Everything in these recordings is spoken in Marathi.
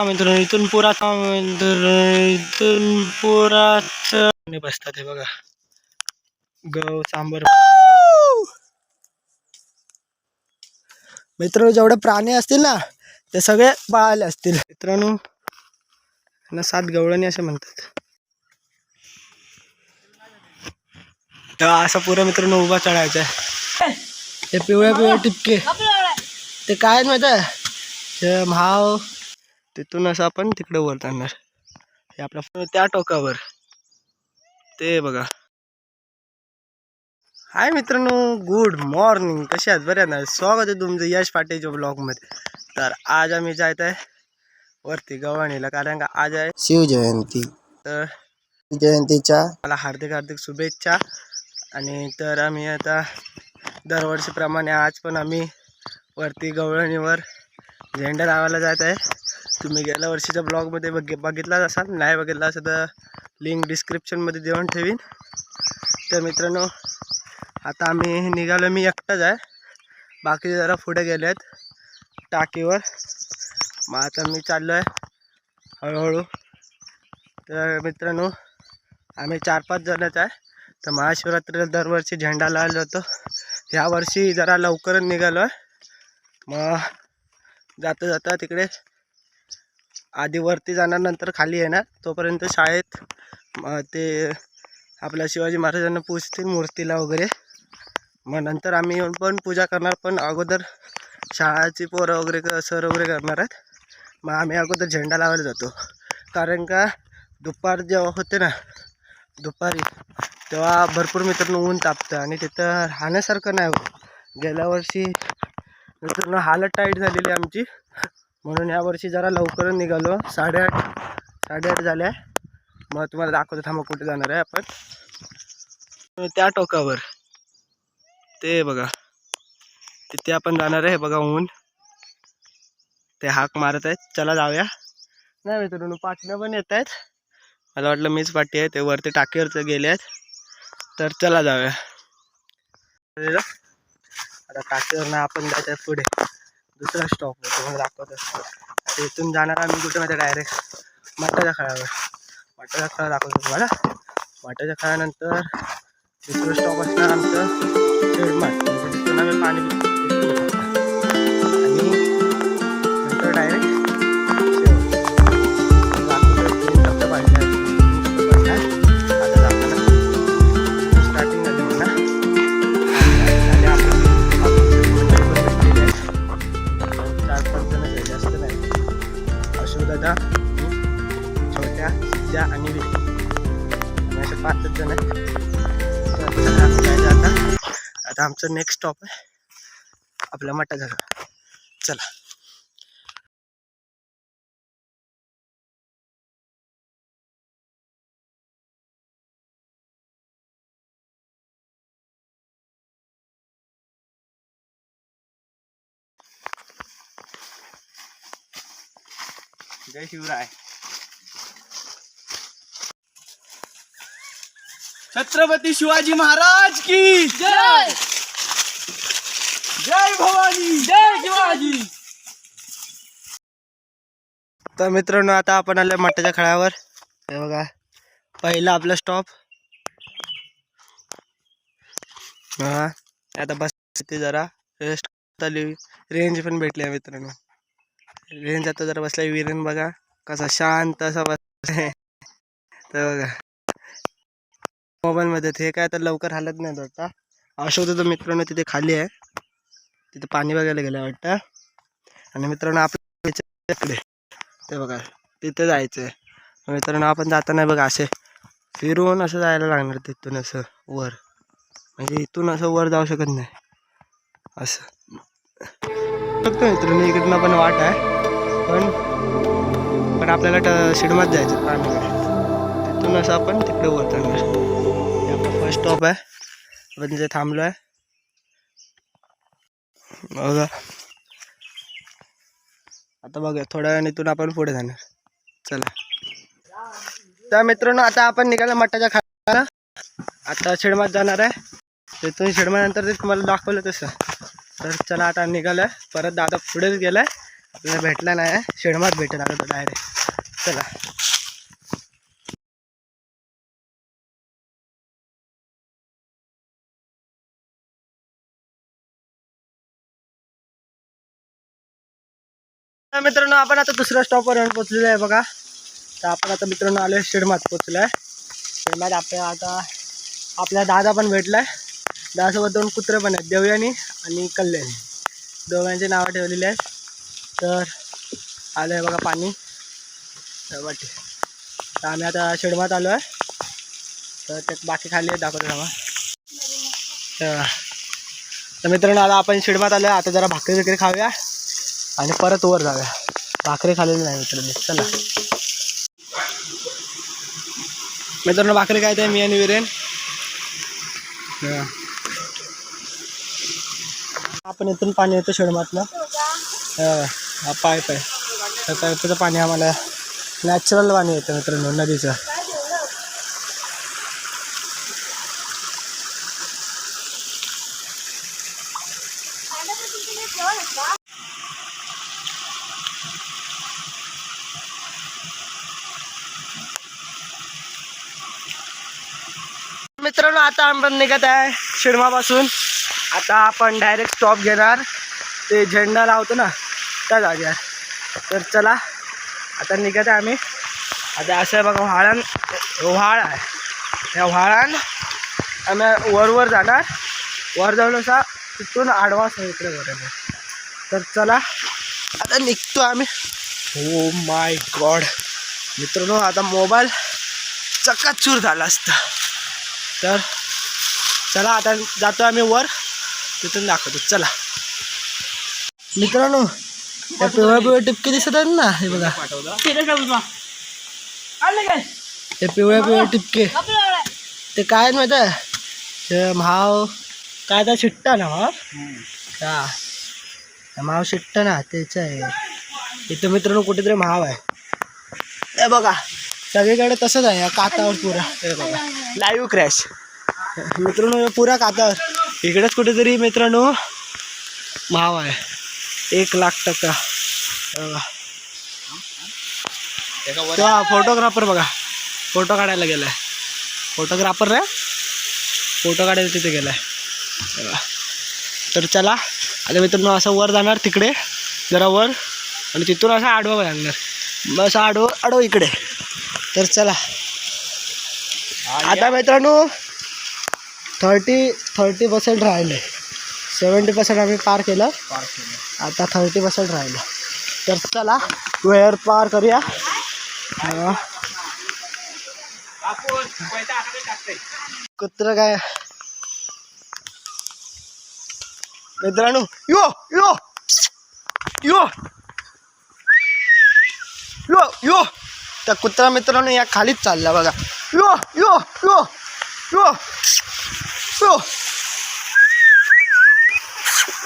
मित्रांनो इथून पुरात इथून पुरात बसतात हे बघा. गव सांबर मित्रांनो जेवढे प्राणी असतील ना ते सगळे पाळले असतील. मित्रांनो ना सात गवळणी असे म्हणतात. तर असा पुरा मित्रांनो उभा चढायचा ते पिवळ्या पिवळ्या टिपके. ते काय माहिती आहे? ते भाव तिथून असं आपण तिकडे वर जाणार. हे आपल्या त्या टोकावर. ते बघा. हाय मित्रांनो गुड मॉर्निंग कसे आहात? बरे ना? स्वागत आहे तुमचं यश पाटीलच्या ब्लॉगमध्ये तर आज आम्ही जायत आहे वरती गव्हाणीला कारण का आज आहे शिवजयंती. तर जयंतीच्या मला हार्दिक हार्दिक शुभेच्छा. आणि तर आम्ही आता दरवर्षीप्रमाणे आज पण आम्ही वरती गवळणीवर झेंडा लावायला जात आहे. तुम्ही गेल्या वर्षीच्या ब्लॉगमध्ये बघ बघितलाच असाल नाही बघितला असं तर लिंक डिस्क्रिप्शनमध्ये देऊन ठेवीन. तर मित्रांनो आता आम्ही निघालो मी एकटाच आहे. बाकी जरा पुढे गेले आहेत टाकीवर. मग आता मी चाललो आहे हळूहळू. तर मित्रांनो आम्ही चार पाच जणच आहे. तर महाशिवरात्रीला दरवर्षी झेंडा लावला जातो. ह्यावर्षी जरा लवकरच निघालो आहे मग जाता जाता तिकडे आधी वरती जाणार नंतर खाली येणार तोपर्यंत शाळेत ते आपल्या शिवाजी महाराजांना पूजतील मूर्तीला वगैरे. मग नंतर आम्ही येऊन पण पूजा करणार पण अगोदर शाळाची पोरं वगैरे क- सर वगैरे करणार आहेत. मग आम्ही अगोदर झेंडा लावायला जातो. कारण का दुपार जेव्हा होते ना दुपारी तेव्हा भरपूर मित्रांनो ऊन तापतं आणि तिथं राहण्यासारखं नाही हो. गेल्या वर्षी मित्रांनो हालत टाईट झालेली आमची. म्हणून यावर्षी जरा लवकरच निघालो. साडेआठ साडेआठ झाल्या. मग तुम्हाला दाखवतो थांबा कुठे जाणार आहे आपण. त्या टोकावर. ते बघा. तिथे आपण जाणार आहे बघा ऊन. ते हाक मारत आहेत. चला जाऊया. नाही मित्रांनो पाटण्या पण येत आहेत. मला वाटलं मीच पाठी आहे. ते वरती टाकीवरचं गेले आहेत. तर चला जाऊया. आता टाकीवरनं आपण जायचं आहे पुढे. दुसरा स्टॉप तुम्हाला दाखवत. असतो इथून जाणार आम्ही कुठे माहिती डायरेक्ट मठाच्या खळावर. मठाच्या खळा दाखवतो तुम्हाला. मठाच्या खळानंतर दुसरं स्टॉप असणार आमचं शेडमाट म्हणजे तिथून आम्ही पाणी नाही छोट्या त्या आणि विकी असे पाचच जण आहेत आता आता आमचं नेक्स्ट स्टॉप आहे. आपल्या मठाजवळ. चला. जय शिवराय छत्रपती शिवाजी महाराज की जय! जय भवानी जय शिवाजी! तर मित्रांनो आता आपण आलो मठाच्या खळ्यावर. हे बघा पहिला आपला स्टॉप हा आता बस इथे जरा रेस्ट आली रेंज पण भेटली आहे मित्रांनो. रेंज आता जरा बसलाय. विरेन बघा कसा शांत असा बसलाय. तर बघा. मोबाईलमध्ये ते काय तर लवकर हालत नाही वाटतं. अशोक तर मित्रांनो तिथे खाली आहे. तिथे पाणी बघायला गेलं वाटतं. आणि मित्रांनो आपल्या तिकडे ते बघा तिथे जायचं आहे मित्रांनो आपण जाताना बघा असे फिरून असं जायला लागणार तिथून असं वर. म्हणजे इथून असं वर जाऊ शकत नाही. असं. बघतो मित्रांनो इकडनं पण वाट आहे. पण पण आपल्याला ट शिडमात जायचं पाणीकडे तिथून असं आपण तिकडे वर जाणार आपला फर्स्ट स्टॉप आहे. आपण तिथे थांबलो आहे. बघा. आता बघा थोड्या वेळाने इथून आपण पुढे जाणार. चला. त्या मित्रांनो आता आपण निघाला मठाच्या खाला आता शिडमात जाणार आहे. तिथून शिडमानंतर ते तुम्हाला दाखवलं तसं. तर चला आता निघालं परत दादा पुढेच गेलाय. आपल्याला भेटला नाही शेडमात भेटेल आता तो डायरेक्ट चला. मित्रांनो आपण आता दुसऱ्या स्टॉपवर येऊन पोचलेलो आहे बघा. तर आपण आता मित्रांनो आलो शेडमात पोचलो आहे शेडमात आपल्या आता आपला दादा पण भेटलाय. दादासोबत दोन कुत्रे पण आहेत देवयानी आणि कल्याणी. दोघांची नावं ठेवलेली आहेत. तर आलं आहे बघा पाणी. तर वाटे तर आम्ही आता शेडमात आलो आहे तर ते बाकी खाली दाखवतो थांबा. तर तर मित्रांनो आता आपण शेडमात आलो आहे आता जरा भाकरी वगैरे खाऊया आणि परत वर जाऊया. भाकरी खाल्लेली नाही मित्रांनो. चला. मित्रांनो भाकरी काय ते मी आणि विरेन. आपण इथून पाणी येतो शेडमातनं. हा हा पाईप आहे त्या पाईपचं पाणी आम्हाला नॅचरल पाणी येतं मित्रांनो नदीचं. मित्रांनो आता आपण निघत आहे शिरमापासून. आता आपण डायरेक्ट स्टॉप घेणार. ते झेंडा लावतो ना त्या आहे. तर चला आता निघत आहे आम्ही. आता असं आहे बघा व्हाळान व्हाळ आहे. त्या व्हाळान आम्ही वरवर जाणार. वर जाऊन असा तिथून आडवा आहे इकडे बरोबर तर चला आता निघतो आम्ही. हो माय गॉड मित्रांनो आता मोबाईल चकाचूर झाला असता. तर चला आता जातो आम्ही वर. तिथून दाखवतो. चला. मित्रांनो त्या पिवळ्या पिवळ्या टिपके दिसत आहेत ना हे बघा. ते पिवळ्या पिवळ्या टिपके. ते काय माहिती आहे? ते भाव काय त्या शिट्टा ना भाव हा. हा माव शिट्टा ना त्याचं आहे. इथं मित्रांनो कुठेतरी महाव आहे. हे बघा सगळीकडे तसंच आहे या कातावर पुरा. हे बघा. लाईव्ह क्रॅश मित्रांनो हे पुरा कातावर इकडेच कुठेतरी मित्रांनो महाव आहे. एक लाख टक्का. बघा तेव्हा फोटोग्राफर बघा. फोटो काढायला गेलाय. फोटोग्राफर रे फोटो काढायला तिथे गेलाय. तर चला. आता मित्रांनो असं वर जाणार तिकडे. जरा वर. आणि तिथून असं आडवं लागणार. मग असं आडवं आडवं इकडे. तर चला. आता मित्रांनो थर्टी थर्टी पर्सेंट राहिले. सेवन्टी पर्सेंट आम्ही पार केलं. आता थर्टी पर्सेंट राहिलं. तर चला, वेळेवर पार करूया. कुत्र काय? मित्रांनो, यो यो यो. यो यो. त्या कुत्रा मित्रांनो, या खालीच चालला बघा. यो यो यो यो यो.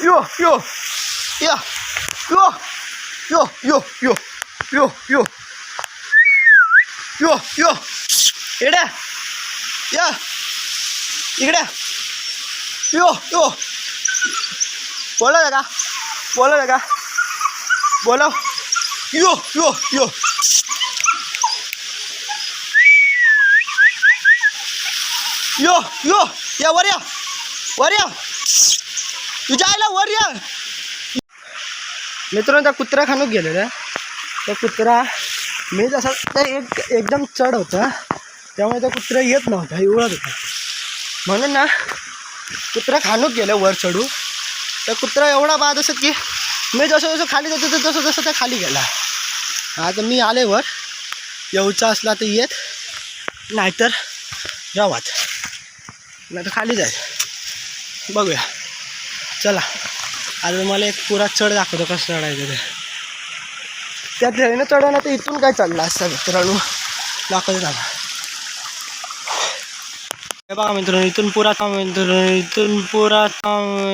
यो यो या यो यो यो यो यो यो यो यो इकडे या इकडे यो यो बोला का बोला का बोला यो यो यो यो यो या वर या वर या तुझ्या आईला वर या. मित्रांनो त्या कुत्रा खाणूक गेलेला त्या कुत्रा मी जसा ते एक एकदम चढ होता. त्यामुळे त्या कुत्रा येत नव्हता एवढत होता. म्हणून ना कुत्रा खाणूक गेलं वर चढू त्या कुत्रा एवढा बाद असत की मी जसं जसं खाली जातो तर तसं तसं त्या खाली गेला. आता मी आले वर. येऊचा असला तर येत नाहीतर रावात. नाही तर खाली जाईल. बघूया. चला. आता मला एक पुरा चढ दाखवतो कसं चढायचं ते. त्या ट्रेनं चढवणं तर इथून काय चाललं असं मित्रांनो? दाखवतो दादा. हे बघा मित्रांनो इथून पुरा थांब मित्रांनो इथून पुरा थांब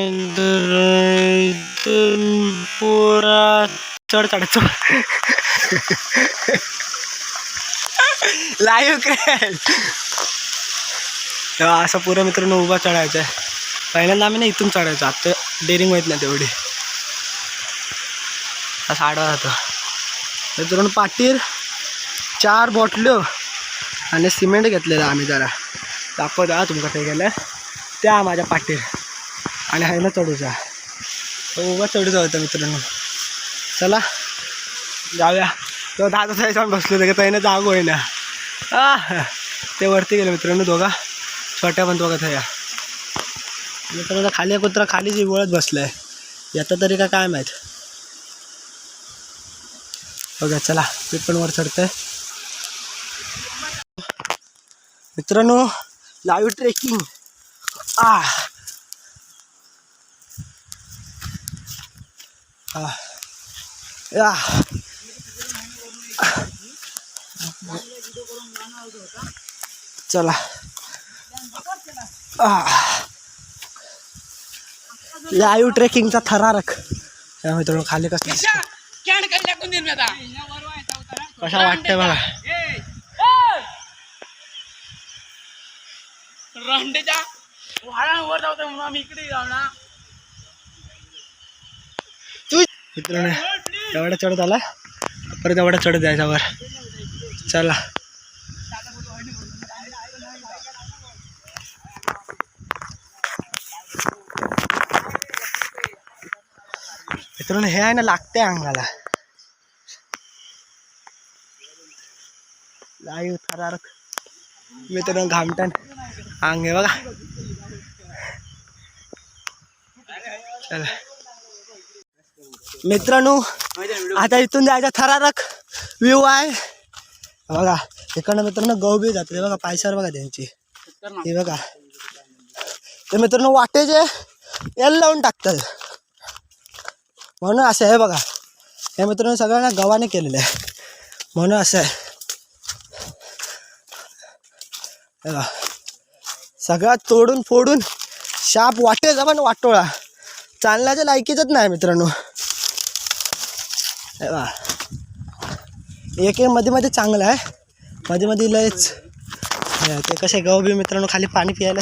इथून पुरा चढ चढायचो लाईव्ह क्रॅश असं पुरा मित्रांनो उभा चढायचं आहे. पहिल्यांदा आम्ही ना इथून चढायचो. आता डेअरिंग माहीत नाही तेवढी. असा आडवा जातो. मित्रांनो पाटीर चार बॉटल्यो आणि सिमेंट घेतलेलं आम्ही जरा. दाखवतो हा तुमका ते गेलं त्या माझ्या पाटीर आणि आहे ना चढूचा तो उभा चढूचा होता मित्रांनो. चला जाऊया. तो दादा साहेब जाऊन बसलो होते त्यानं जाग होईना. आ ते वरती गेले मित्रांनो दोघा. छोट्या पण दोघा थया मित्रांनो खाली कुत्रा खाली जी वळत बसलाय. याचा तरी का काय माहीत? बघा चला मी पण वर चढतोय. मित्रांनो लाईव्ह ट्रेकिंग. आ. या. चला. आ. लाईव्ह ट्रेकिंगचा थरारक मित्रांनो खाली कसं. कशा वाटतंय बघा. रंडेच्या वाळांवर जाऊ म्हणून आम्ही इकडे जाऊ ना. मित्रांनो एवढा चढत आला? परत एवढा चढत जायचा वर. चला. मित्रांनो हे आहे ना लागते अंगाला. लाईव्ह थरारक मित्रांनो घामटण. अंग आहे बघा. चला. मित्रांनो आता इथून जायचा थरारक. व्ह्यू आहे. बघा इकडनं मित्रांनो गहू बी जाते बघा पायसार बघा त्यांची. हे बघा. ते मित्रांनो वाटेचे एल लावून टाकतात. म्हणून असं आहे बघा. या मित्रांनो सगळ्यांना गव्हाने केलेलं आहे. म्हणून असं आहे. हे बघा. सगळा तोडून फोडून शाप वाटे पण वाटोळा. चालण्याच्या लायकीचंच नाही मित्रांनो. हे एक एक मध्ये मध्ये चांगलं आहे. मध्ये मध्ये लयच. ते कसे गहू बी मित्रांनो खाली पाणी प्यायला.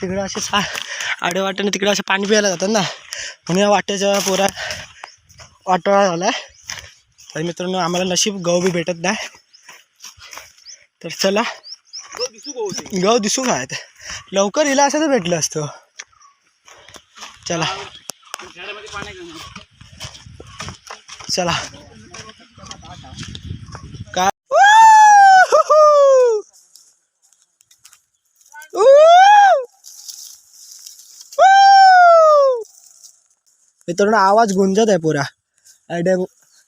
तिकडं असे सा आडे वाटेने तिकडे असे पाणी प्यायला जातात ना. म्हणून या वाट्याच्या पुरा वाटोळा झाला तर मित्रांनो आम्हाला नशीब गहू बी भेटत नाही. तर चला गहू दिसू काय लवकर हिला असं तर भेटलं असतं. चला. चला. काय मित्रांनो आवाज गुंजत आहे पुरा. या डोंग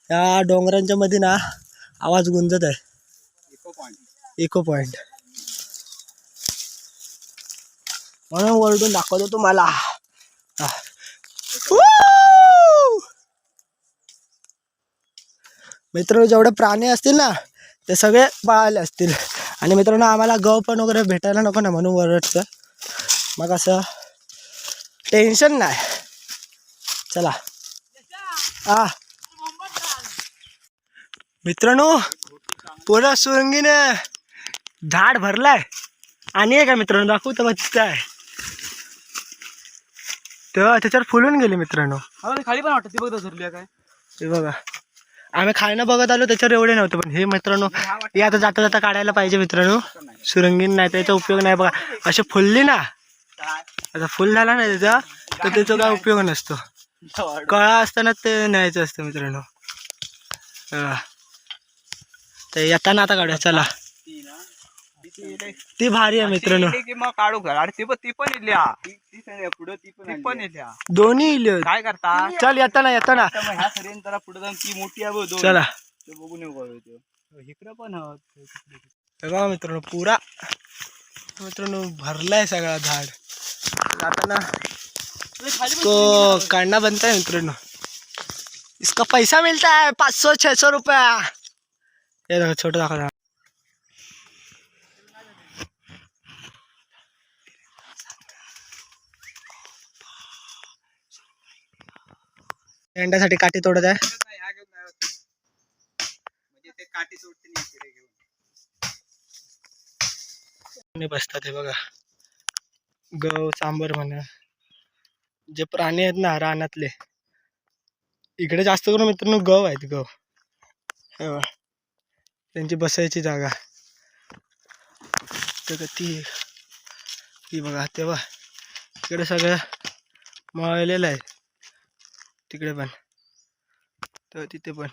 या डोंगरांच्या मध्ये ना आवाज गुंजत आहे. इको पॉइंट म्हणून वरडून दाखवतो तुम्हाला! मित्रांनो जेवढे प्राणी असतील ना ते सगळे पळाले असतील. आणि मित्रांनो आम्हाला गव पण वगैरे भेटायला नको ना म्हणून वरडतं मग असं टेन्शन नाही. चला. आ. मित्रांनो पुरा सुरंगीने झाड भरलाय. आणि आहे का मित्रांनो दाखवू तर तिथं आहे तेव्हा त्याच्यावर फुलून गेले मित्रांनो. खाली पण वाटत ती बघ धरली काय. हे बघा. आम्ही खायला बघत आलो त्याच्यावर एवढे नव्हते पण हे मित्रांनो हे आता जाता जाता काढायला पाहिजे मित्रांनो. सुरंगीन नाही त्याचा उपयोग नाही बघा. असे फुलली ना. आता फुल झाला ना त्याचा तर त्याचा काय उपयोग नसतो. कळा असताना ते न्यायचं असतं मित्रांनो. हा. तर येताना आता काढूया चला. ती भारी आहे मित्रांनो. मग काढू घर. अरे ती पण ती पण इल्या पुढे ती पण ती पण इल्या दोन्ही इले काय करता? चल येताना येताना. ह्या सरीन जरा पुढे जाऊन ती मोठी आहे बघ दोन. चला. ते बघून येऊ इकडं पण. हे बघा मित्रांनो पुरा. मित्रांनो भरलाय सगळा झाड. जाताना इसको काढना बनता है मित्रांनो इसका पैसा मिलता है, पाँच सौ छः सौ रुपया। ये देखो, छोटा दाखवा अंड्यासाठी काठी तोडत आहे. ते बसतात हे बघा. गव सांबर म्हणा. जे प्राणी आहेत ना रानातले. इकडे जास्त करून मित्रांनो गव आहेत गव. त्यांची बसायची जागा. तर ती ती बघा तेव्हा इकडे सगळं मळलेलं आहे. तिकडे पण. तर तिथे पण.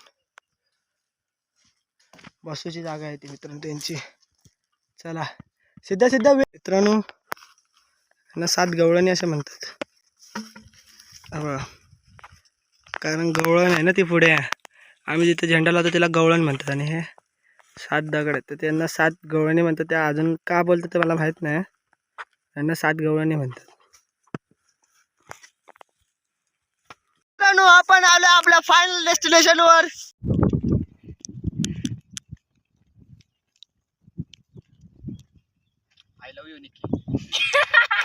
बसूची जागा आहे ती मित्रांनो त्यांची. चला. सिद्धा सिद्धा. मित्रांनो ना सात गवळणी असं म्हणतात. कारण गवळण आहे ना ती पुढे. आम्ही जिथे झेंडा लावतो त्याला गवळण म्हणतात आणि हे सात दगड आहेत. तर त्यांना सात गवळणी म्हणतात. त्या अजून का बोलतात ते मला माहीत नाही. त्यांना सात गवळणी म्हणतात. आपण आलो आपल्या फायनल डेस्टिनेशन वर. I love you Nikki